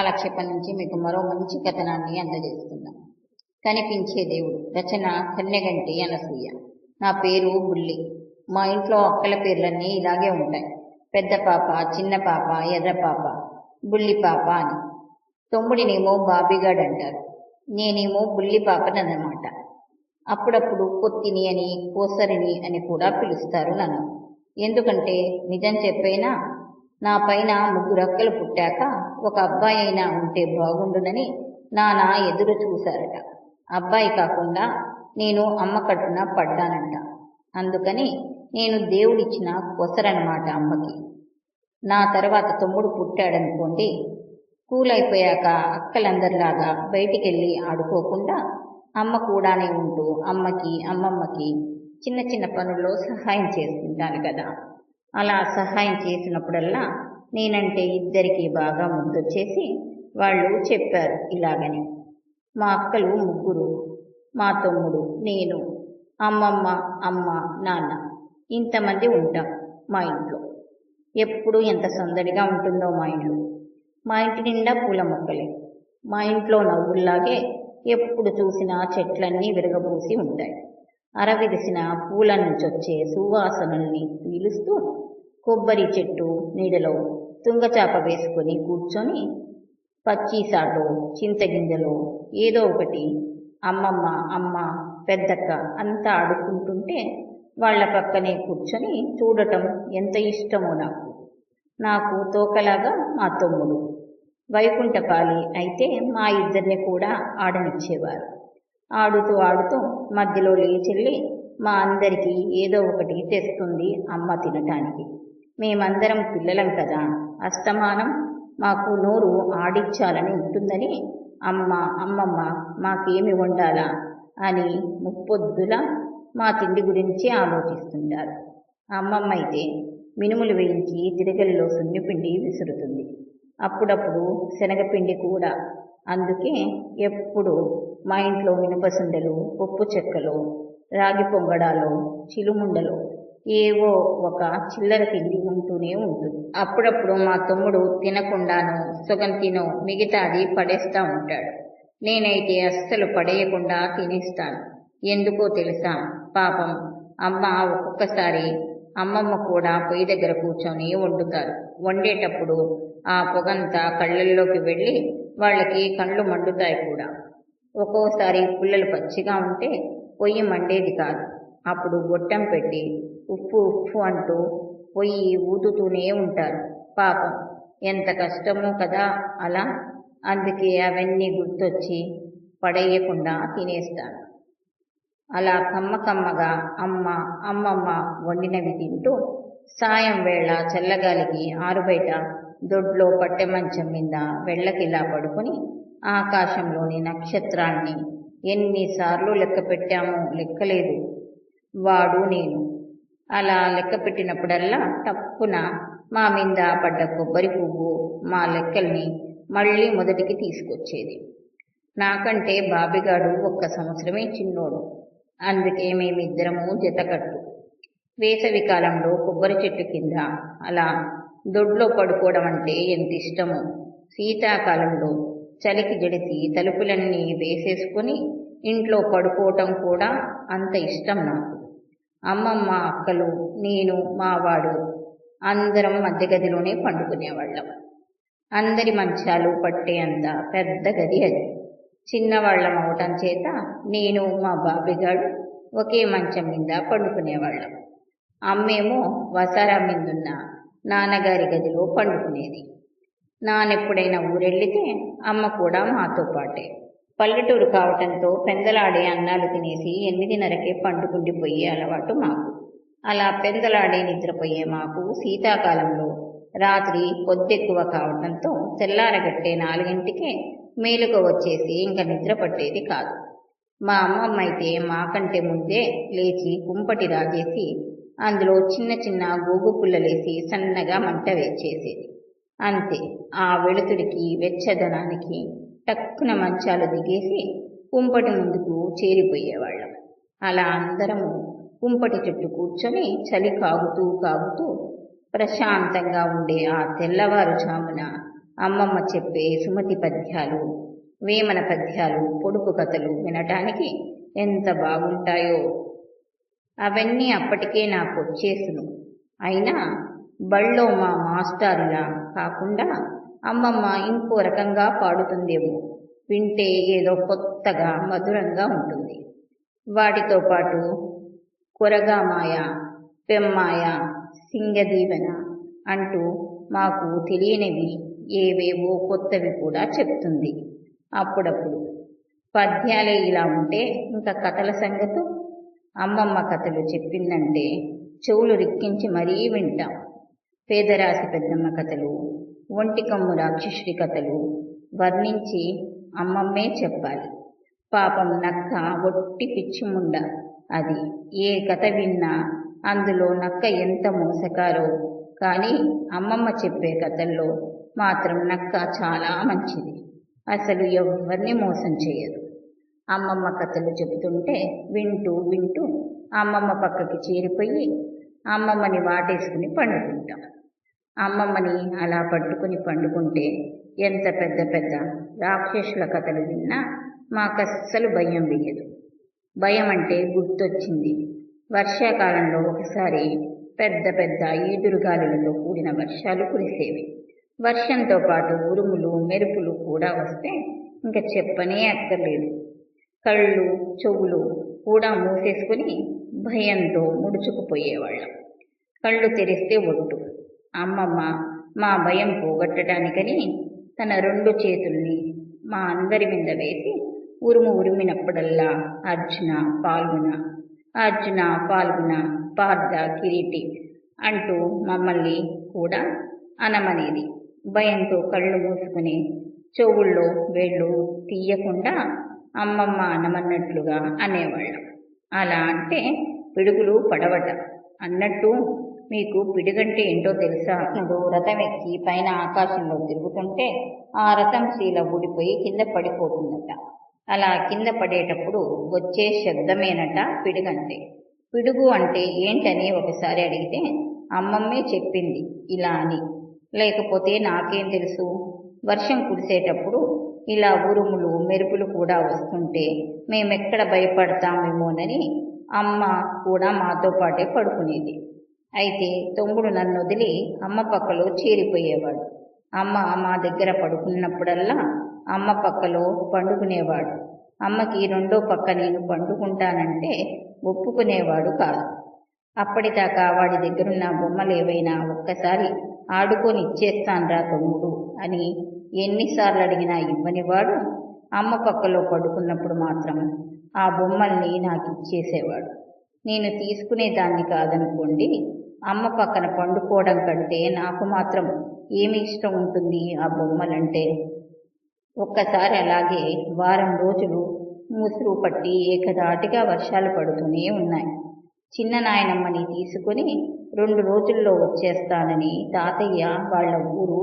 కాలక్షేపం నుంచి మీకు మరో మంచి కథనాన్ని అందజేస్తున్నాం. కనిపించే దేవుడు రచన కన్యగంటి అనసూయ. నా పేరు బుల్లి. మా ఇంట్లో అక్కల పేర్లన్నీ ఇలాగే ఉంటాయి. పెద్ద పాప చిన్న పాప ఎర్ర పాప బుల్లి పాప అని. తమ్ముడినేమో బాబీగాడ్ అంటారు. నేనేమో బుల్లి పాపనన్నమాట. అప్పుడప్పుడు కొత్తిని అని కోసరిని అని కూడా పిలుస్తారు నన్ను. ఎందుకంటే నిజం చెప్పైనా నా పైన ముగ్గురు అక్కలు పుట్టాక ఒక అబ్బాయి అయినా ఉంటే బాగుండునని నానా ఎదురు చూశారట. అబ్బాయి కాకుండా నేను అమ్మ కట్టున పడ్డానంట. అందుకని నేను దేవుడిచ్చిన కొసరనమాట అమ్మకి. నా తర్వాత తమ్ముడు పుట్టాడనుకోండి కూలైపోయాక అయిపోయాక అక్కలందరిలాగా బయటికెళ్ళి ఆడుకోకుండా అమ్మ కూడానే ఉంటూ అమ్మకి అమ్మమ్మకి చిన్న చిన్న పనుల్లో సహాయం చేసుకుంటాను కదా. అలా సహాయం చేసినప్పుడల్లా నేనంటే ఇద్దరికీ బాగా ముద్దొచ్చేసి వాళ్ళు చెప్పారు ఇలాగని. మా అక్కలు ముగ్గురు మా తమ్ముడు నేను అమ్మమ్మ అమ్మ నాన్న ఇంతమంది ఉంటాం మా ఇంట్లో. ఎప్పుడు ఎంత సందడిగా ఉంటుందో మా ఇంట్లో మా ఇంటి నిండా పూల మొక్కలే. మా ఇంట్లో నవ్వుల్లాగే ఎప్పుడు చూసినా చెట్లన్నీ విరగబూసి ఉంటాయి. అరవిరిసిన పూల నుంచి వచ్చే సువాసనల్ని పీలుస్తూ కొబ్బరి చెట్టు నీడలో తుంగచాప వేసుకొని కూర్చొని పచ్చీసాటో చింతగింజలో ఏదో ఒకటి అమ్మమ్మ అమ్మ పెద్దక్క అంతా ఆడుకుంటుంటే వాళ్ళ పక్కనే కూర్చొని చూడటం ఎంత ఇష్టమో నాకు. నాకు తోకలాగా మా తమ్ముడు. వైకుంఠపాలి అయితే మా ఇద్దరిని కూడా ఆడనిచ్చేవారు. ఆడుతూ ఆడుతూ మధ్యలో లేచెల్లి మా అందరికీ ఏదో ఒకటి తెస్తుంది అమ్మ తినటానికి. మేమందరం పిల్లలం కదా అస్తమానం మాకు నోరు ఆడిచ్చాలని ఉంటుందని అమ్మ అమ్మమ్మ మాకేమి వండాలా అని ముప్పొద్దులా మా తిండి గురించి ఆలోచిస్తుంటారు. అమ్మమ్మ అయితే మినుములు వేయించి తిరగలిలో సున్నిపిండి విసురుతుంది. అప్పుడప్పుడు శనగపిండి కూడా. అందుకే ఎప్పుడు మా ఇంట్లో మినపసుండలు పప్పు చెక్కలు రాగి పొంగడాలు చిలుముండలు ఏవో ఒక చిల్లర తిండి ఉంటూనే ఉంటుంది. అప్పుడప్పుడు మా తమ్ముడు తినకుండాను సుగం తినో మిగతాది పడేస్తా ఉంటాడు. నేనైతే అస్సలు పడేయకుండా తినేస్తాను. ఎందుకో తెలుసా? పాపం అమ్మ ఒక్కొక్కసారి అమ్మమ్మ కూడా పొయ్యి దగ్గర కూర్చొని వండుతారు. వండేటప్పుడు ఆ పొగంతా కళ్ళల్లోకి వెళ్ళి వాళ్ళకి కళ్ళు మండుతాయి కూడా. ఒక్కోసారి పుల్లలు పచ్చిగా ఉంటే పొయ్యి మండేది కాదు. అప్పుడు గొట్టం పెట్టి ఉప్పు ఉప్పు అంటూ పొయ్యి ఊదుతూనే ఉంటారు. పాపం ఎంత కష్టమో కదా అలా? అందుకే అవన్నీ గుర్తొచ్చి పడేయకుండా తినేస్తాను అలా కమ్మ కమ్మగా అమ్మ అమ్మమ్మ వండినవి తింటూ సాయం వేళ చల్లగాలికి ఆరుబయట దొడ్లో పట్టె మంచం మీద వెళ్ళకిలా పడుకుని ఆకాశంలోని నక్షత్రాన్ని ఎన్నిసార్లు లెక్క పెట్టామో లెక్కలేదు. వాడు నేను. అలా లెక్క పెట్టినప్పుడల్లా తప్పున మా మీద పడ్డ కొబ్బరి పువ్వు మా లెక్కల్ని మళ్ళీ మొదటికి తీసుకొచ్చేది. నాకంటే బాబిగాడు ఒక్క సంవత్సరమే చిన్నోడు. అందుకే మేమిద్దరము జతకట్టు. వేసవి కాలంలో కొబ్బరి చెట్టు కింద అలా దొడ్లో పడుకోవడం అంటే ఎంత ఇష్టమో. శీతాకాలంలో చలికి జడిసి తలుపులన్నీ వేసేసుకొని ఇంట్లో పడుకోవటం కూడా అంత ఇష్టం నాకు. అమ్మమ్మ అక్కలు నేను మావాడు అందరం మధ్య గదిలోనే పండుకునేవాళ్ళం. అందరి మంచాలు పట్టే అంత పెద్ద గది అది. చిన్నవాళ్ళం అవటం చేత నేను మా బాబిగాడు ఒకే మంచం మీద పండుకునేవాళ్ళం. అమ్మేమో వసారా మీదున్న నాన్నగారి గదిలో పండుకునేది. నానెప్పుడైనా ఊరెళ్ళితే అమ్మ కూడా మాతో పాటే. పల్లెటూరు కావటంతో పెందలాడే అన్నాలు తినేసి ఎనిమిదిన్నరకే పండుకుండిపోయే అలవాటు మాకు. అలా పెందలాడే నిద్రపోయే మాకు శీతాకాలంలో రాత్రి పొద్దెక్కువ కావటంతో తెల్లారగట్టే నాలుగింటికే మేలుక వచ్చేసి ఇంకా నిద్ర పట్టేది కాదు. మా అమ్మమ్మ అయితే మాకంటే ముందే లేచి కుంపటి రాజేసి అందులో చిన్న చిన్న గోగు పుల్లలేసి సన్నగా మంట వేచేసేది అంతే ఆ వెలుతుడికి వెచ్చదనానికి టక్కున మంచాలు దిగేసి కుంపటి ముందుకు చేరిపోయేవాళ్ళం. అలా అందరము కుంపటి చుట్టూ కూర్చొని చలి కాగుతూ కాగుతూ ప్రశాంతంగా ఉండే ఆ తెల్లవారుజామున అమ్మమ్మ చెప్పే సుమతి పద్యాలు వేమన పద్యాలు పొడుపు కథలు వినటానికి ఎంత బాగుంటాయో. అవన్నీ అప్పటికే నాకు వచ్చేసును అయినా బళ్ళో మా మాస్టారులా కాకుండా అమ్మమ్మ ఇంకో రకంగా పాడుతుందేమో. వింటే ఏదో కొత్తగా మధురంగా ఉంటుంది. వాటితో పాటు కొరగామాయ పెమ్మాయ సింగదీవెన అంటూ మాకు తెలియనివి ఏవేవో కొత్తవి కూడా చెప్తుంది. అప్పుడప్పుడు పద్యాలే ఇలా ఉంటే ఇంకా కథల సంగతు? అమ్మమ్మ కథలు చెప్పిందంటే చెవులు రిక్కించి మరీ వింటాం. పేదరాశి పెద్దమ్మ కథలు ఒంటికమ్ము రాక్షసుడి కథలు వర్ణించి అమ్మమ్మే చెప్పాలి. పాపం నక్క ఒట్టి పిచ్చిముండ. అది ఏ కథ విన్నా అందులో నక్క ఎంత మోసకారో. కానీ అమ్మమ్మ చెప్పే కథల్లో మాత్రం నక్క చాలా మంచిది. అసలు ఎవరిని మోసం చేయదు. అమ్మమ్మ కథలు చెబుతుంటే వింటూ వింటూ అమ్మమ్మ పక్కకి చేరిపోయి అమ్మమ్మని వాటేసుకుని పండుకుంటాం. అమ్మమ్మని అలా పట్టుకుని పండుకుంటే ఎంత పెద్ద పెద్ద రాక్షసుల కథలు విన్నా మాకస్సలు భయం వేయదు. భయం అంటే గుర్తొచ్చింది. వర్షాకాలంలో ఒకసారి పెద్ద పెద్ద ఈదురుగాలులతో కూడిన వర్షాలు కురిసేవి. వర్షంతో పాటు ఉరుములు మెరుపులు కూడా వస్తే ఇంకా చెప్పనే అక్కర్లేదు. కళ్ళు చెవులు కూడా మూసేసుకుని భయంతో ముడుచుకుపోయేవాళ్ళం. కళ్ళు తెరిస్తే ఒట్టు. అమ్మమ్మ మా భయం పోగొట్టడానికని తన రెండు చేతుల్ని మా అందరి మీద వేసి ఉరుము ఉరిమినప్పుడల్లా అర్జున పాల్గొన అర్జున పాల్గొన పార్థ కిరీటి అంటూ మమ్మల్ని కూడా అనమనేది. భయంతో కళ్ళు మూసుకుని చెవుల్లో వేళ్ళు తీయకుండా అమ్మమ్మ అనమన్నట్లుగా అనేవాళ్ళం. అలా అంటే పిడుగులు పడవట అన్నట్టు మీకు పిడుగంటే ఏంటో తెలుసా? అతడు రథం ఎక్కి పైన ఆకాశంలో తిరుగుతుంటే ఆ రథం శీల ఊడిపోయి కింద పడిపోతుందట. అలా కింద పడేటప్పుడు వచ్చే శబ్దమేనట పిడుగంటే. పిడుగు అంటే ఏంటని ఒకసారి అడిగితే అమ్మమ్మే చెప్పింది ఇలా అని. లేకపోతే నాకేం తెలుసు? వర్షం కురిసేటప్పుడు ఇలా ఉరుములు మెరుపులు కూడా వస్తుంటే మేమెక్కడ భయపడతామేమోనని అమ్మ కూడా మాతో పాటే పడుకునేది. అయితే తమ్ముడు నన్ను వదిలి అమ్మ పక్కలో చేరిపోయేవాడు. అమ్మ మా దగ్గర పడుకున్నప్పుడల్లా అమ్మ పక్కలో పండుకునేవాడు. అమ్మకి రెండో పక్క నేను పండుకుంటానంటే ఒప్పుకునేవాడు కాదు. అప్పటిదాకా వాడి దగ్గరున్న బొమ్మలు ఏవైనా ఒక్కసారి ఆడుకొని ఇచ్చేస్తాన్రా తమ్ముడు అని ఎన్నిసార్లు అడిగినా ఇవ్వనివాడు అమ్మ పక్కలో పడుకున్నప్పుడు మాత్రం ఆ బొమ్మల్ని నాకు ఇచ్చేసేవాడు నేను తీసుకునేదాన్ని కాదనుకోండి అమ్మ పక్కన పండుకోవడం కంటే నాకు మాత్రం ఏమి ఇష్టం ఉంటుంది ఆ బొమ్మలంటే? ఒక్కసారి అలాగే వారం రోజులు ముసురు పట్టి ఏకదాటిగా వర్షాలు పడుతూనే ఉన్నాయి. చిన్న నాయనమ్మని తీసుకుని రెండు రోజుల్లో వచ్చేస్తానని తాతయ్య వాళ్ళ ఊరు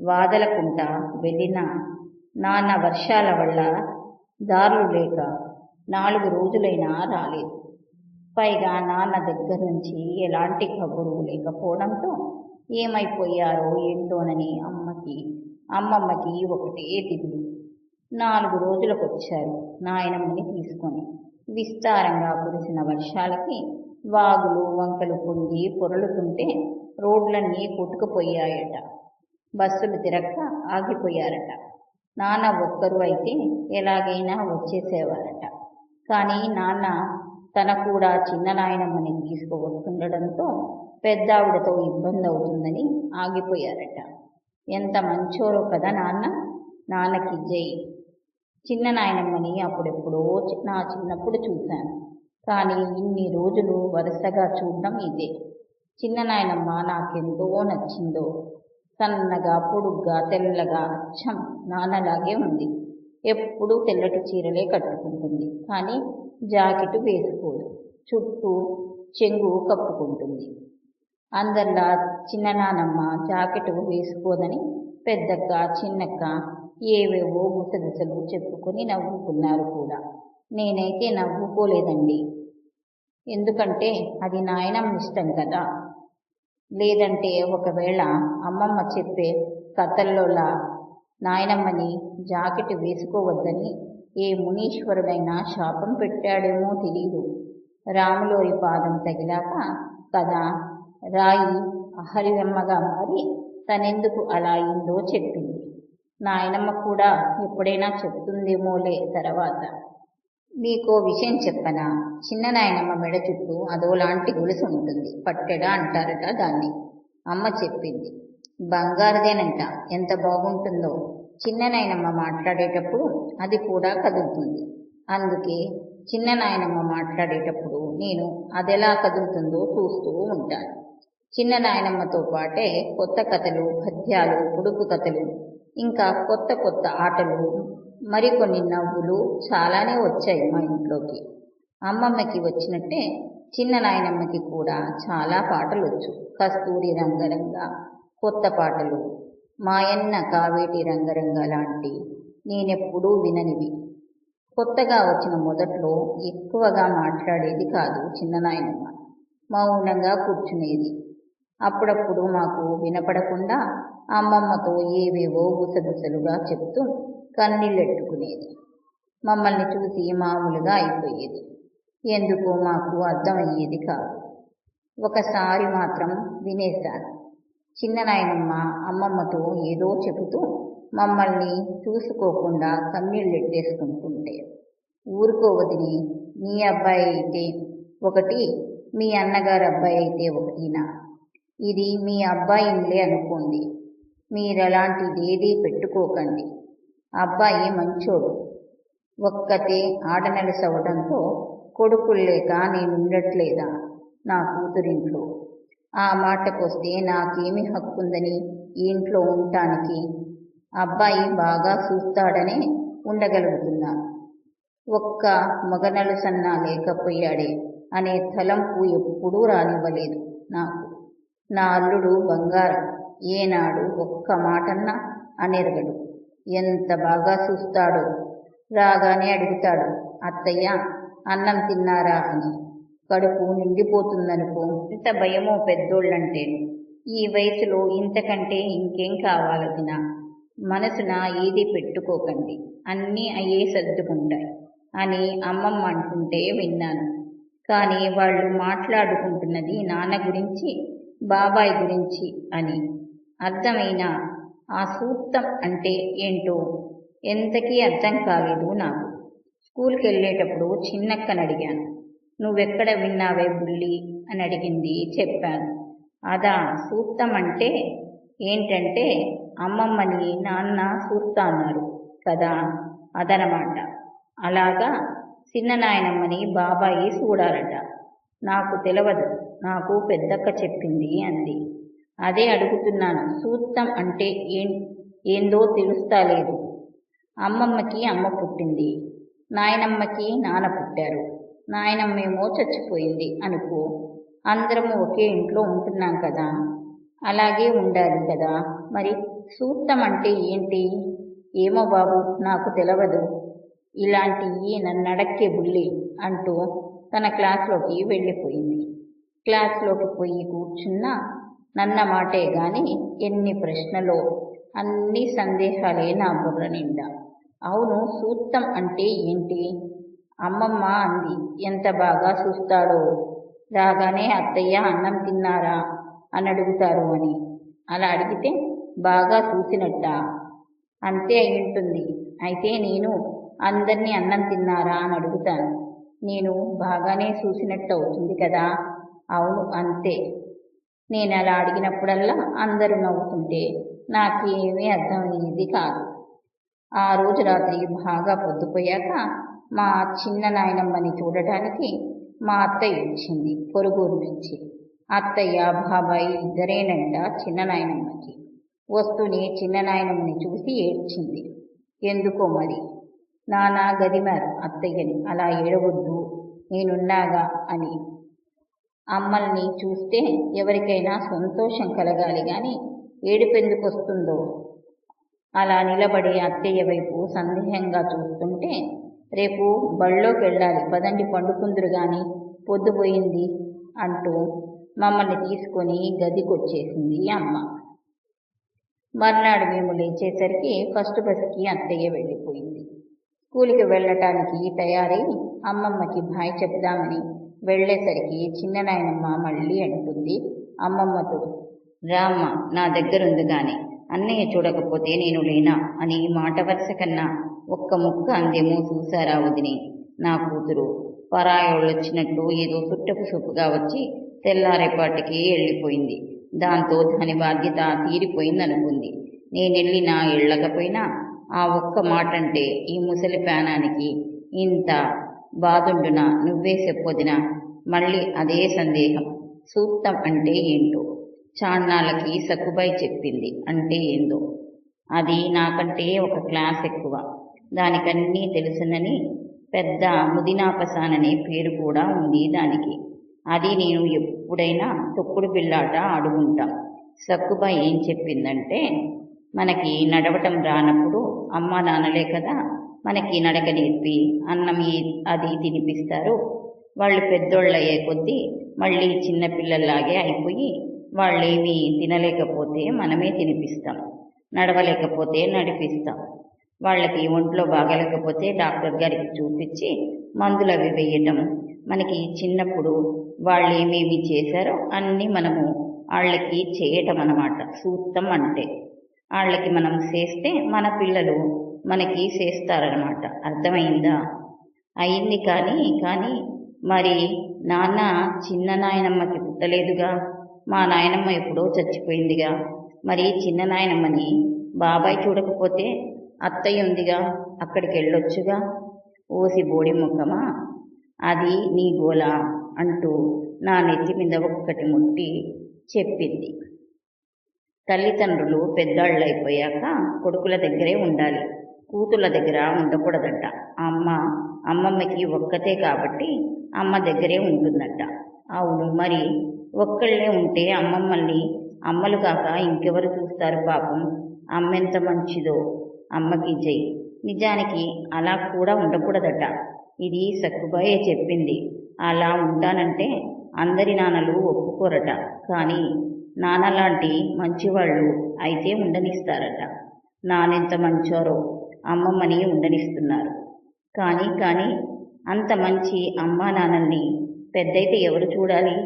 వాదలకుంట వెళ్ళిన నాన్న వర్షాల వల్ల దారులు లేక నాలుగు రోజులైనా రాలేదు. పైగా నాన్న దగ్గర నుంచి ఎలాంటి కబురు లేకపోవడంతో ఏమైపోయారో ఏంటోనని అమ్మకి అమ్మమ్మకి ఒకటే దిగులు నాలుగు రోజులకు వచ్చారు నాయనమ్మని తీసుకొని. విస్తారంగా కురిసిన వర్షాలకి వాగులు వంకలు పొంగి పొరలుతుంటే రోడ్లన్నీ కొట్టుకుపోయాయట. బస్సులు తిరక్క ఆగిపోయారట. నాన్న ఒక్కరు అయితే ఎలాగైనా వచ్చేసేవారట. కానీ నాన్న తన కూడా చిన్న నాయనమ్మని తీసుకువస్తుండడంతో పెద్దావిడతో ఇబ్బంది అవుతుందని ఆగిపోయారట. ఎంత మంచోరో కదా నాన్న? నాన్నకి జై. చిన్న నాయనమ్మని అప్పుడెప్పుడో చి- నా చిన్నప్పుడు చూశాను. కానీ ఇన్ని రోజులు వరుసగా చూడడం ఇదే. చిన్న నాయనమ్మ నాకెంతో నచ్చిందో. సన్నగా పొడుగ్గా తెల్లగా అచ్చం నాన్నలాగే ఉంది. ఎప్పుడూ తెల్లటి చీరలే కట్టుకుంటుంది. కానీ జాకెట్ వేసుకోదు చుట్టూ చెంగు కప్పుకుంటుంది. అందరిలా చిన్న నానమ్మ జాకెట్ వేసుకోదని పెద్దక్క చిన్నక్క ఏవేవో గుసగుసలు చెప్పుకొని నవ్వుకున్నారు కూడా. నేనైతే నవ్వుకోలేదండి. ఎందుకంటే అది నాయనమ్మ ఇష్టం కదా. లేదంటే ఒకవేళ అమ్మమ్మ చెప్పే కథల్లోలా నాయనమ్మని జాకెట్ వేసుకోవద్దని ఏ మునీశ్వరుడైనా శాపం పెట్టాడేమో తెలియదు రాములోరి పాదం తగిలాక కదా? రాయి అహరివెమ్మగా మారి తనెందుకు అలా అయిందో చెప్పింది. నాయనమ్మ కూడా ఎప్పుడైనా చెప్తుందేమోలే తర్వాత. మీకో విషయం చెప్పనా? చిన్న నాయనమ్మ మెడ చుట్టూ అదోలాంటి గొలుసు ఉంటుంది. పట్టెడ అంటారట దాన్ని. అమ్మ చెప్పింది. బంగారుదేనంట. ఎంత బాగుంటుందో. చిన్న నాయనమ్మ మాట్లాడేటప్పుడు అది కూడా కదులుతుంది. అందుకే చిన్న నాయనమ్మ మాట్లాడేటప్పుడు నేను అదెలా కదులుతుందో చూస్తూ ఉంటాను. చిన్న నాయనమ్మతో పాటే కొత్త కథలు పద్యాలు పొడుపు కథలు ఇంకా కొత్త కొత్త ఆటలు మరికొన్ని నవ్వులు చాలానే వచ్చాయి మా ఇంట్లోకి. అమ్మమ్మకి వచ్చినట్టే చిన్న నాయనమ్మకి కూడా చాలా పాటలు వచ్చు కస్తూరి రంగరంగ కొత్త పాటలు మాయన్న కావేటి రంగరంగ లాంటి నేనెప్పుడూ విననివి. కొత్తగా వచ్చిన మొదట్లో ఎక్కువగా మాట్లాడేది కాదు చిన్న నాయనమ్మ మౌనంగా కూర్చునేది. అప్పుడప్పుడు మాకు వినపడకుండా అమ్మమ్మతో ఏవేవో గుసగుసలుగా చెప్తూ కన్నీళ్ళెట్టుకునేది. మమ్మల్ని చూసి మామూలుగా అయిపోయేది. ఎందుకో మాకు అర్థమయ్యేది కాదు. ఒకసారి మాత్రం వినేశాను చిన్న నాయనమ్మ అమ్మమ్మతో ఏదో చెబుతూ మమ్మల్ని చూసుకోకుండా కన్నీళ్ళెట్టేసుకుంటుంటే ఊరుకో వదిని మీ అబ్బాయి అయితే ఒకటి మీ అన్నగారు అబ్బాయి అయితే ఒకటినా? ఇది మీ అబ్బాయి ఇల్లే అనుకోండి. మీరలాంటిదేదీ పెట్టుకోకండి. అబ్బాయి మంచోడు. ఒక్కతే ఆడనెలసవడంతో కొడుకులు లేక నేనుండట్లేదా నా కూతురింట్లో? ఆ మాటకొస్తే నాకేమి హక్కుందని ఇంట్లో ఉండటానికి అబ్బాయి బాగా చూస్తాడనే ఉండగలుగుతున్నాను ఒక్క మగనలుసన్నా లేకపోయాడే అనే తలంపు ఎప్పుడూ రానివ్వలేదు నాకు. నా అల్లుడు బంగారం ఏనాడు ఒక్క మాటన్నా అనేరగడు. ఎంత బాగా చూస్తాడో? రాగానే అడుగుతాడు అత్తయ్య అన్నం తిన్నారా? అని. కడుపు నిండిపోతుందనుకో ఇంత భయమో పెద్దోళ్ళంటేను. ఈ వయసులో ఇంతకంటే ఇంకేం కావాలదినా మనసున ఏది పెట్టుకోకండి. అన్నీ అయ్యే సర్దుకుంటాయి. అని అమ్మమ్మ అంటుంటే విన్నాను. కానీ వాళ్ళు మాట్లాడుకుంటున్నది నాన్న గురించి బాబాయ్ గురించి అని. అర్థమైన ఆ సూక్తం అంటే ఏంటో ఎంతకీ అర్థం కాలేదు నాకు. స్కూల్కి వెళ్ళేటప్పుడు చిన్నక్కని అడిగాను. నువ్వెక్కడ విన్నావే బుల్లి? అని అడిగింది చెప్పాను. అదా సూక్తం అంటే ఏంటంటే అమ్మమ్మని నాన్న సూక్త అన్నారు కదా అదనమాట. అలాగా చిన్న నాయనమ్మని బాబాయి చూడాలట. నాకు తెలవదు నాకు పెద్దక్క చెప్పింది అంది. అదే అడుగుతున్నాను సూత్తం అంటే ఏం ఏందో తెలుస్తాలేదు అమ్మమ్మకి అమ్మ పుట్టింది నాయనమ్మకి నాన్న పుట్టారు. నాయనమ్మేమో చచ్చిపోయింది అనుకో అందరము ఒకే ఇంట్లో ఉంటున్నాం కదా. అలాగే ఉండాలి కదా. మరి సూత్తం అంటే ఏంటి? ఏమో బాబు నాకు తెలవదు. ఇలాంటివి నడక్కే బుల్లి అంటూ తన క్లాస్లోకి వెళ్ళిపోయింది. క్లాస్లోకి పోయి కూర్చున్నా నన్న మాటే గాని ఎన్ని ప్రశ్నలో అన్ని సందేహాలే నా బుర్ర నిండా. అవును సూత్తం అంటే ఏంటి? అమ్మమ్మ అంది ఎంత బాగా చూస్తాడో. రాగానే అత్తయ్య అన్నం తిన్నారా? అని అడుగుతారు అని. అలా అడిగితే బాగా చూసినట్ట? అంతే అయి ఉంటుంది అయితే నేను అందరినీ అన్నం తిన్నారా అని అడుగుతాను. నేను బాగానే చూసినట్టు అవుతుంది కదా? అవును అంతే. నేను అలా అడిగినప్పుడల్లా అందరూ నవ్వుతుంటే నాకేమీ అర్థమయ్యేది కాదు. ఆ రోజు రాత్రి బాగా పొద్దుపోయాక మా చిన్న నాయనమ్మని చూడటానికి మా అత్తయ్య వచ్చింది పొరుగురు నుంచి. అత్తయ్య బాబాయ్ ఇద్దరేనంట చిన్న నాయనమ్మకి వస్తూనే చిన్న నాయనమ్మని చూసి ఏడ్చింది. ఎందుకో మరి? నానా గదిమారు అత్తయ్యని అలా ఏడవద్దు నేనున్నాగా అని. అమ్మల్ని చూస్తే ఎవరికైనా సంతోషం కలగాలి గాని ఏడుపెందుకొస్తుందో? అలా నిలబడి అత్తయ్య వైపు సందేహంగా చూస్తుంటే రేపు బళ్ళోకి వెళ్ళాలి పదండి పండుకుందురు గాని పొద్దుపోయింది అంటూ మమ్మల్ని తీసుకొని గదికొచ్చేసింది అమ్మ. మర్నాడు మేము లేచేసరికి ఫస్ట్ బస్కి అత్తయ్య వెళ్ళిపోయింది. స్కూల్కి వెళ్ళటానికి తయారై అమ్మమ్మకి బాయ్ చెప్దామని వెళ్ళేసరికి చిన్న నాయనమ్మ మళ్ళీ అంటుంది. అమ్మమ్మతో రామ్మ నా దగ్గరుంది గాని అన్నయ్య చూడకపోతే నేను లేనా? అని మాట వరుస కన్నా ఒక్క ముక్క అందేమో చూసారా వదిని? నా కూతురు పరాయోళ్ళొచ్చినట్లు ఏదో చుట్టపు సొప్పుగా వచ్చి తెల్లారేపాటికి వెళ్ళిపోయింది. దాంతో దాని బాధ్యత తీరిపోయిందనుకుంది. నేనెళ్ళినా వెళ్ళకపోయినా ఆ ఒక్క మాట అంటే ఈ ముసలి ప్రాణానికి ఇంత బాధుండునా? నువ్వే చెప్పొదినా? మళ్ళీ అదే సందేహం. సూక్తం అంటే ఏంటో? చాన్నాళ్ళకి సక్కుబాయి చెప్పింది అంటే ఏందో? అది నాకంటే ఒక క్లాస్ ఎక్కువ. దానికన్నీ తెలుసునని పెద్ద ముదినాపసాననే పేరు కూడా ఉంది దానికి. అది నేను ఎప్పుడైనా తొక్కుడు బిల్లాట ఆడుకుంటాం. సక్కుబాయి ఏం చెప్పిందంటే మనకి నడవటం రానప్పుడు అమ్మ నాన్నలే కదా మనకి నడక నేర్పి అన్నం అది తినిపిస్తారు. వాళ్ళు పెద్దోళ్ళు అయ్యే కొద్దీ మళ్ళీ చిన్నపిల్లల్లాగే అయిపోయి వాళ్ళేమీ తినలేకపోతే మనమే తినిపిస్తాం. నడవలేకపోతే నడిపిస్తాం. వాళ్ళకి ఒంట్లో బాగలేకపోతే డాక్టర్ గారికి చూపించి మందులు అవి వేయటం మనకి చిన్నప్పుడు వాళ్ళు ఏమేమి చేశారో అన్నీ మనము వాళ్ళకి చేయటం అన్నమాట. సూత్తం అంటే వాళ్ళకి మనం చేస్తే మన పిల్లలు మనకి చేస్తారనమాట అర్థమైందా? అయింది కానీ కానీ మరి నాన్న చిన్న నాయనమ్మకి పుట్టలేదుగా? మా నాయనమ్మ ఎప్పుడో చచ్చిపోయిందిగా? మరి చిన్న నాయనమ్మని బాబాయ్ చూడకపోతే అత్తయ్య ఉందిగా? అక్కడికి వెళ్ళొచ్చుగా? ఓసి బోడి ముఖమా? అది నీ గోల అంటూ నా నెత్తి మీద ఒక్కటి ముట్టి చెప్పింది. తల్లిదండ్రులు పెద్దాళ్ళైపోయాక కొడుకుల దగ్గరే ఉండాలి. కూతుళ్ళ దగ్గర ఉండకూడదట. అమ్మ అమ్మమ్మకి ఒక్కతే కాబట్టి అమ్మ దగ్గరే ఉంటుందట. అవును మరి ఒక్కళ్ళే ఉంటే అమ్మమ్మల్ని అమ్మలు కాక ఇంకెవరు చూస్తారు పాపం? అమ్మెంత మంచిదో? అమ్మకి జై నిజానికి అలా కూడా ఉండకూడదట. ఇది సక్కుబాయే చెప్పింది. అలా ఉంటానంటే అందరి నాన్నలు ఒప్పుకోరట. కానీ నాన్నలాంటి మంచివాళ్ళు అయితే ఉండనిస్తారట. నానెంత మంచోరో అమ్మమ్మని ఉండనిస్తున్నారు. కానీ కానీ అంత మంచి అమ్మా నాన్నల్ని పెద్దయితే ఎవరు చూడాలి?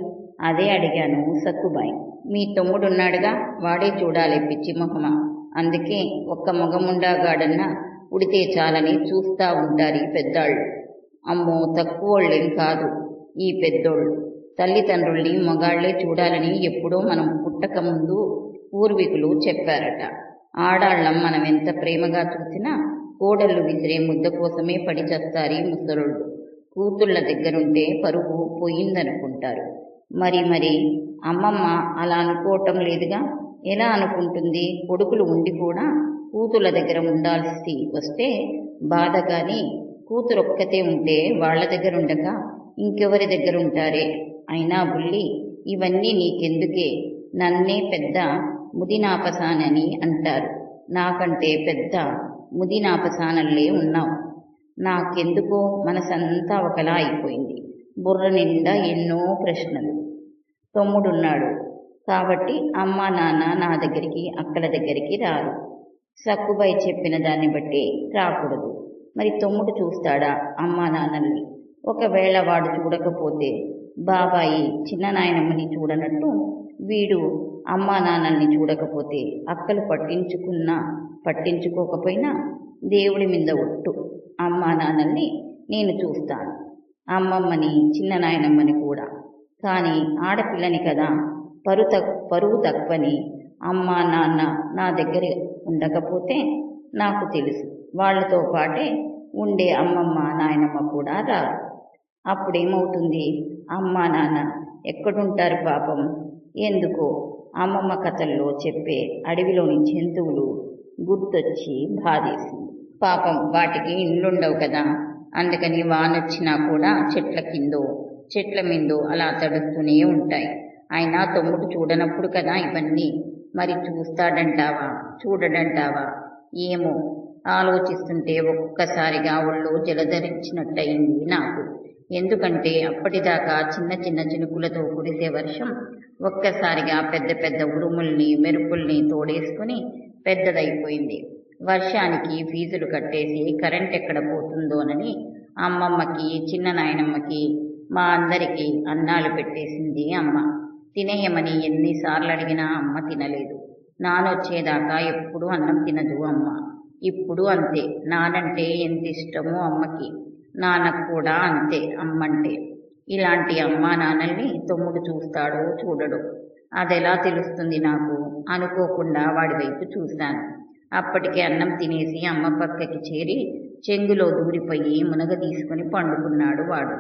అదే అడిగాను సక్కుబాయ్ మీ తమ్ముడున్నాడుగా వాడే చూడాలి పిచ్చి మొహమ. అందుకే ఒక్క మొగముండాగాడన్నా ఉడితే చాలని చూస్తా ఉంటారు పెద్దాళ్ళు. అమ్మో తక్కువోళ్ళేం కాదు. ఈ పెద్దోళ్ళు. తల్లిదండ్రుల్ని మగాళ్ళే చూడాలని ఎప్పుడో మనం పుట్టక ముందు పూర్వీకులు చెప్పారట. ఆడాళ్ళం మనం ఎంత ప్రేమగా చూసినా కోడళ్ళు విసిరే ముద్ద కోసమే పడి చస్తారు ముసలోళ్ళు. కూతుళ్ళ దగ్గరుంటే పరుగు పోయిందనుకుంటారు. మరి మరి అమ్మమ్మ అలా అనుకోవటం లేదుగా? ఎలా అనుకుంటుంది? కొడుకులు ఉండి కూడా కూతుళ్ళ దగ్గర ఉండాల్సి వస్తే బాధ కానీ కూతురు ఒక్కతే ఉంటే వాళ్ళ దగ్గర ఉండక ఇంకెవరి దగ్గర ఉంటారే? అయినా బుల్లి ఇవన్నీ నీకెందుకే? నన్నే పెద్ద ముదినాపసానని అంటారు. నాకంటే పెద్ద ముదినాపసానల్లే ఉన్నావు. నాకెందుకో మనసంతా ఒకలా అయిపోయింది. బుర్ర నిండా ఎన్నో ప్రశ్నలు. తమ్ముడున్నాడు. కాబట్టి అమ్మ నాన్న నా దగ్గరికి అక్కల దగ్గరికి రారు. సక్కుబై చెప్పిన దాన్ని బట్టి రాకూడదు. మరి తమ్ముడు చూస్తాడా? అమ్మా నాన్నల్ని ఒకవేళ వాడు చూడకపోతే బాబాయి చిన్న నాయనమ్మని చూడనట్టు వీడు అమ్మా నాన్నల్ని చూడకపోతే అక్కలు పట్టించుకున్నా పట్టించుకోకపోయినా దేవుడి మీద ఒట్టు. అమ్మా నాన్నల్ని నేను చూస్తాను. అమ్మమ్మని చిన్న నాయనమ్మని కూడా. కానీ ఆడపిల్లని కదా పరు తక్ పరువు తక్కువని అమ్మ నాన్న నా దగ్గర ఉండకపోతే నాకు తెలుసు. వాళ్ళతో పాటే ఉండే అమ్మమ్మ నాయనమ్మ కూడా రారు. అప్పుడేమవుతుంది? అమ్మ నాన్న ఎక్కడుంటారు పాపం? ఎందుకో అమ్మమ్మ కథల్లో చెప్పే అడవిలోని జంతువులు గుర్తొచ్చి బాధేసింది. పాపం వాటికి ఇండ్లుండవు కదా అందుకని వానొచ్చినా కూడా చెట్ల కిందో చెట్ల మిందో అలా తడుస్తూనే ఉంటాయి. అయినా తమ్ముడు చూడనప్పుడు కదా ఇవన్నీ. మరి చూస్తాడంటావా? చూడడంటావా? ఏమో ఆలోచిస్తుంటే ఒక్కసారిగా ఒళ్ళు జలధరించినట్టయింది నాకు. ఎందుకంటే అప్పటిదాకా చిన్న చిన్న చినుకులతో కురిసే వర్షం ఒక్కసారిగా పెద్ద పెద్ద ఉరుముల్ని మెరుపుల్ని తోడేసుకుని పెద్దదైపోయింది వర్షానికి ఫీజులు కట్టేసి కరెంట్ ఎక్కడ పోతుందోనని అమ్మమ్మకి చిన్న నాయనమ్మకి మా అందరికీ అన్నాలు పెట్టేసింది అమ్మ. తినేయమని ఎన్నిసార్లు అడిగినా అమ్మ తినలేదు. నానొచ్చేదాకా ఎప్పుడు అన్నం తినదు అమ్మ. ఇప్పుడు అంతే. నానంటే ఎంత ఇష్టమో అమ్మకి. నాన్నకు కూడా అంతే అమ్మంటే. ఇలాంటి అమ్మా నాన్నల్ని తమ్ముడు చూస్తాడో చూడడో. అదెలా తెలుస్తుంది నాకు? అనుకోకుండా వాడి వైపు చూశాను. అప్పటికే అన్నం తినేసి అమ్మ పక్కకి చేరి చెంగులో దూరిపోయి మునగ తీసుకుని పండుకున్నాడు వాడు.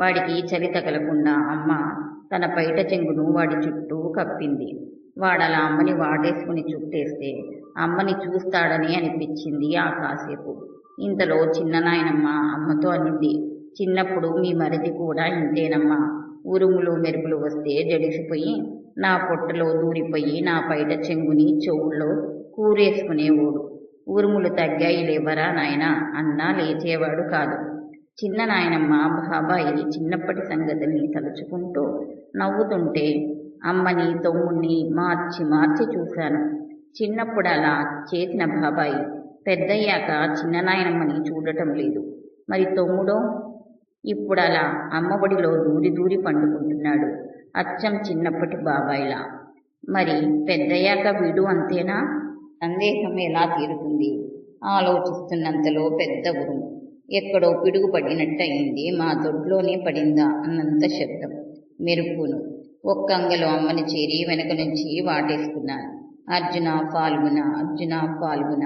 వాడికి చలి తగలకుండా అమ్మ తన పైట చెంగును వాడి చుట్టూ కప్పింది. వాడలా అమ్మని వాడేసుకుని చుట్టేస్తే అమ్మని చూస్తాడని అనిపించింది ఆ కాసేపు. ఇంతలో చిన్న నాయనమ్మ అమ్మతో అనింది చిన్నప్పుడు మీ మరిది కూడా ఇంతేనమ్మా. ఉరుములు మెరుపులు వస్తే జడిసిపోయి నా పొట్టలో దూరిపోయి నా పైట చెంగుని చెవుల్లో కూరేసుకునేవాడు ఉరుములు తగ్గాయి లేవరా నాయన? అన్నా లేచేవాడు కాదు. చిన్న నాయనమ్మ బాబాయి చిన్నప్పటి సంగతిని తలుచుకుంటూ నవ్వుతుంటే అమ్మని తమ్ముణ్ణి మార్చి మార్చి చూశాను. చిన్నప్పుడు అలా చేసిన బాబాయి పెద్దయ్యాక చిన్న నాయనమ్మని చూడటం లేదు. మరి తమ్ముడో? ఇప్పుడు అలా అమ్మఒడిలో దూరి దూరి పండుకుంటున్నాడు అచ్చం చిన్నప్పటి బాబాయిలా. మరి పెద్దయ్యాక వీడు అంతేనా? సందేహం ఎలా తీరుతుంది? ఆలోచిస్తున్నంతలో పెద్ద ఉరుము. ఎక్కడో పిడుగు పడినట్టయింది మా దొడ్లోనే పడిందా అన్నంత శబ్దం. మెరుపును ఒక్కంగలో అమ్మని చేరి వెనక నుంచి వాటేసుకున్నాను. అర్జున పాల్గొన అర్జున పాల్గొన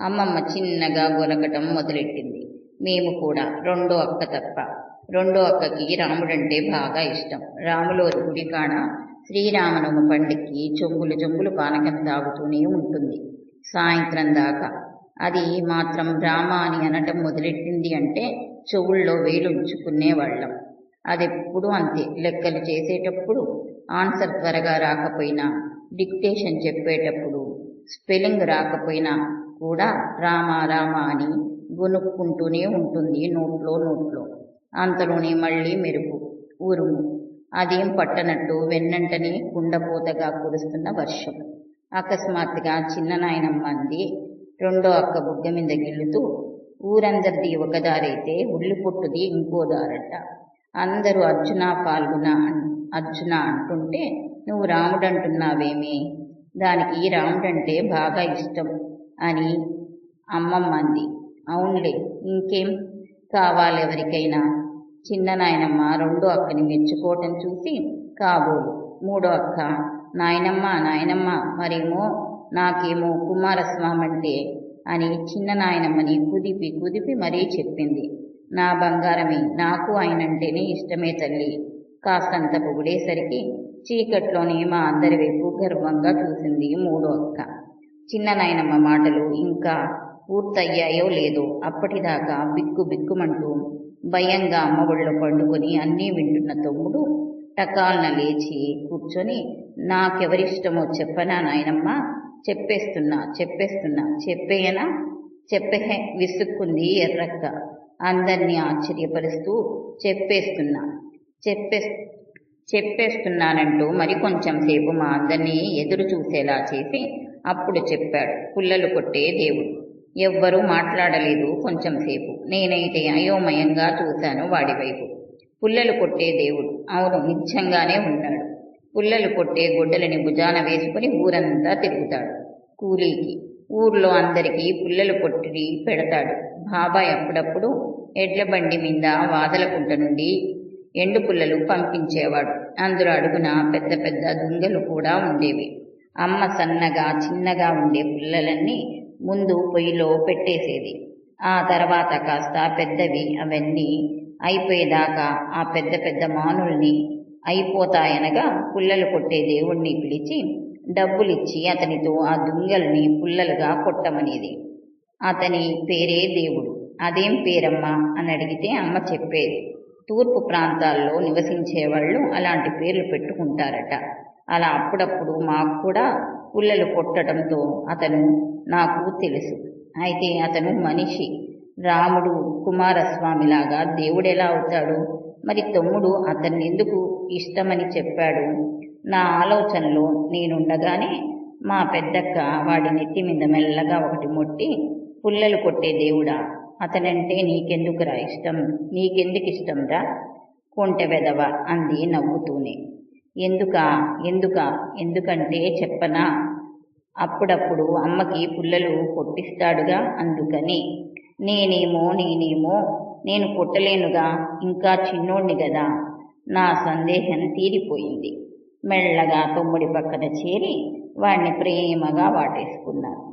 అమ్మమ్మ చిన్నగా గొలకటం మొదలెట్టింది. మేము కూడా రెండో అక్క తప్ప. రెండో అక్కకి రాముడంటే బాగా ఇష్టం. రాములోరి గుడికాడ శ్రీరామనవమి పండుగకి చెంగులు చొంగులు పానకం తాగుతూనే ఉంటుంది. సాయంత్రం దాకా. అది మాత్రం రామ అని అనటం మొదలెట్టింది అంటే చెవుల్లో వేలు ఉంచుకునేవాళ్ళం అదెప్పుడు అంతే. లెక్కలు చేసేటప్పుడు ఆన్సర్ త్వరగా రాకపోయినా డిక్టేషన్ చెప్పేటప్పుడు స్పెల్లింగ్ రాకపోయినా కూడా రామ రామ అని గొనుక్కుంటూనే ఉంటుంది నోట్లో నోట్లో. అంతలోనే మళ్ళీ మెరుపు ఉరుము. అదేం పట్టనట్టు వెన్నంటనే కుండపోతగా కురుస్తున్న వర్షం. అకస్మాత్తుగా చిన్న నాయనమ్మ అంది రెండో అక్క బుగ్గ మీద గిల్లుతూ ఊరందరిది ఒక దారైతే ఉల్లి పొట్టుది ఇంకో దారట. అందరూ అర్జున పాల్గొన అర్జున అంటుంటే నువ్వు రాముడంటున్నావేమి? దానికి రాముడంటే బాగా ఇష్టం అని అమ్మమ్మ అంది అవునులే ఇంకేం కావాలెవరికైనా? చిన్న నాయనమ్మ రెండో అక్కని మెచ్చుకోవటం చూసి కాబోలు. మూడో అక్క నాయనమ్మ నాయనమ్మ మరేమో నాకేమో కుమారస్వామి అంటే అని చిన్న నాయనమ్మని కుదిపి కుదిపి మరీ చెప్పింది. నా బంగారమే నాకు ఆయనంటేనే ఇష్టమే తల్లి. కాస్తంత పొగిడేసరికి చీకట్లోనే మా అందరి వైపు గర్వంగా చూసింది మూడో అక్క. చిన్న నాయనమ్మ మాటలు ఇంకా పూర్తయ్యాయో లేదో అప్పటిదాకా బిక్కు బిక్కుమంటూ భయంగా అమ్మ ఒళ్ళో పండుకొని అన్నీ వింటున్న తమ్ముడు టకాల్న లేచి కూర్చొని నాకెవరిష్టమో చెప్పనా నాయనమ్మ? చెప్పేస్తున్నా చెప్పేస్తున్నా చెప్పేయనా? చెప్పే విసుక్కుంది ఎర్రక్క. అందరినీ ఆశ్చర్యపరుస్తూ చెప్పేస్తున్నా చెప్పే చెప్పేస్తున్నానంటూ మరి కొంచెం సేపు మా అందరినీ ఎదురు చూసేలా చేసి అప్పుడు చెప్పాడు. పుల్లలు కొట్టే దేవుడు. ఎవ్వరూ మాట్లాడలేదు కొంచెం సేపు. నేనైతే అయోమయంగా చూశాను వాడి వైపు. పుల్లలు కొట్టే దేవుడు. అవును నిత్యంగానే ఉన్నాడు. పుల్లలు కొట్టే గొడ్డలని భుజాన వేసుకుని ఊరంతా తిరుగుతాడు. కూలీకి. ఊర్లో అందరికీ పుల్లలు కొట్టి పెడతాడు. బాబాయ్ అప్పుడప్పుడు ఎడ్ల బండి మీద వాదలకుంట నుండి ఎండు పుల్లలు పంపించేవాడు. అందులో అడుగున పెద్ద పెద్ద దుంగలు కూడా ఉండేవి. అమ్మ సన్నగా చిన్నగా ఉండే పుల్లలన్నీ ముందు పొయ్యిలో పెట్టేసేది. ఆ తర్వాత కాస్త పెద్దవి అవన్నీ అయిపోయేదాకా ఆ పెద్ద పెద్ద మానుల్ని అయిపోతాయనగా పుల్లలు కొట్టే దేవుణ్ణి పిలిచి డబ్బులిచ్చి అతనితో ఆ దుంగల్ని పుల్లలుగా కొట్టమనేది. అతని పేరే దేవుడు. అదేం పేరమ్మా? అని అడిగితే అమ్మ చెప్పేది. తూర్పు ప్రాంతాల్లో నివసించేవాళ్ళు అలాంటి పేర్లు పెట్టుకుంటారట. అలా అప్పుడప్పుడు మాకు కూడా పుల్లలు కొట్టడంతో అతను నాకు తెలుసు. అయితే అతను మనిషి. రాముడు కుమారస్వామిలాగా దేవుడెలా అవుతాడు? మరి తమ్ముడు అతన్ని ఎందుకు ఇష్టమని చెప్పాడు? నా ఆలోచనలో నేనుండగానే మా పెద్దక్క వాడి నెత్తి మీద మెల్లగా ఒకటి మొట్టి పుల్లలు కొట్టే దేవుడా? అతనంటే నీకెందుకురా ఇష్టం? నీకెందుకు ఇష్టంరా కొంటె వెదవ అంది నవ్వుతూనే. ఎందుకా? ఎందుకా? ఎందుకంటే చెప్పనా? అప్పుడప్పుడు అమ్మకి పుల్లలు కొట్టిస్తాడుగా అందుకని. నేనేమో నేనేమో నేను కొట్టలేనుగా ఇంకా చిన్నోణ్ణి కదా నా సందేహం తీరిపోయింది. మెల్లగా తమ్ముడి పక్కన చేరి వాణ్ణి ప్రేమగా వాటేసుకున్నాను